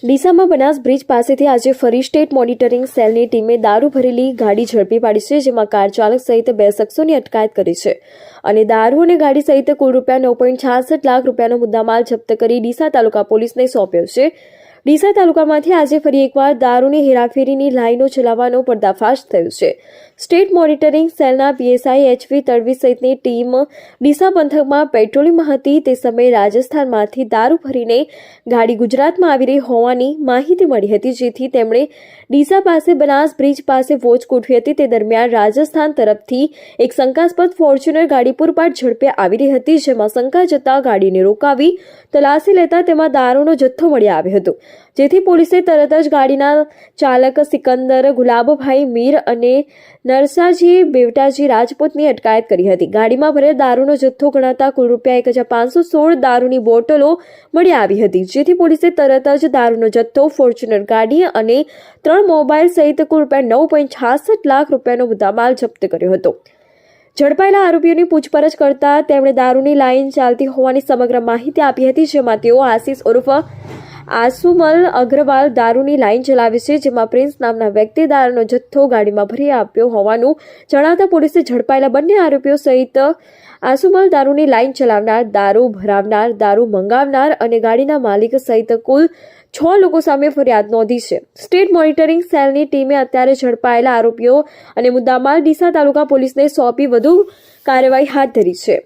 ડીસામાં Banas bridge પાસેથી આજે ફરી સ્ટેટ મોનિટરિંગ સેલની ટીમે દારૂ ભરેલી ગાડી ઝડપી પાડી છે, જેમાં કાર ચાલક સહિત બે શખ્સોની અટકાયત કરી છે. અને દારૂ અને ગાડી સહિત કુલ રૂપિયા નવ પોઈન્ટ છાસઠ લાખ રૂપિયાનો મુદ્દામાલ જપ્ત કરી ડીસા તાલુકા પોલીસને સોંપ્યો છે. ડીસા તાલુકામાંથી આજે ફરી એકવાર દારૂની હેરાફેરીની લાઈનો ચલાવવાનો પર્દાફાશ થયો છે. સ્ટેટ મોનિટરિંગ સેલના પીએસઆઈ એચવી તડવી સહિતની ટીમ ડીસા પંથકમાં પેટ્રોલિંગમાં હતી તે સમયે રાજસ્થાનમાંથી દારૂ ભરીને ગાડી ગુજરાતમાં આવી રહી હોવાની માહિતી મળી હતી, જેથી તેમણે ડીસા પાસે બનાસ બ્રિજ પાસે વોચ ગોઠવી હતી. તે દરમિયાન રાજસ્થાન તરફથી એક શંકાસ્પદ ફોર્ચ્યુનર ગાડી પૂરપાટ ઝડપે આવી રહી હતી, જેમાં શંકા જતા ગાડીને રોકાવી તલાશી લેતા તેમાં દારૂનો જથ્થો મળી આવ્યો હતો. જેથી પોલીસે તરત જ ગાડીના ચાલક સિકંદર ગુલાબભાઈ મીર અને નરસાજી બેવટાજી રાજપૂતની અટકાયત કરી હતી. ગાડીમાં ભરેલ દારૂનો જથ્થો ગણાતા કુલ રૂપિયા એક હજાર પાંચસો સોળ દારૂની બોટલો મળી આવી હતી. જેથી પોલીસે તરત જ દારૂનો જથ્થો, ફોર્ચ્યુનર ગાડી અને ત્રણ મોબાઈલ સહિત કુલ રૂપિયા નવ પોઈન્ટ છાસઠ લાખ રૂપિયાનો મુદ્દામાલ જપ્ત કર્યો હતો. ઝડપાયેલા આરોપીઓની પૂછપરછ કરતા તેમણે દારૂની લાઇન ચાલતી હોવાની સમગ્ર માહિતી આપી હતી, જેમાં તેઓ આશિષ ઉર્ફ આસુમલ અગ્રવાલ દારૂની લાઇન ચલાવે છે, જેમાં પ્રિન્સ નામના વ્યક્તિ દારૂનો જથ્થો ગાડીમાં ભરી આપ્યો હોવાનું જણાતા પોલીસે ઝડપાયેલા બંને આરોપીઓ સહિત આસુમલ દારૂની લાઇન ચલાવનાર, દારૂ ભરાવનાર, દારૂ મંગાવનાર અને ગાડીના માલિક સહિત કુલ છ લોકો સામે ફરિયાદ નોંધી છે. સ્ટેટ મોનિટરિંગ સેલની ટીમે અત્યારે ઝડપાયેલા આરોપીઓ અને મુદ્દામાલ ડીસા તાલુકા પોલીસને સોંપી વધુ કાર્યવાહી હાથ ધરી છે.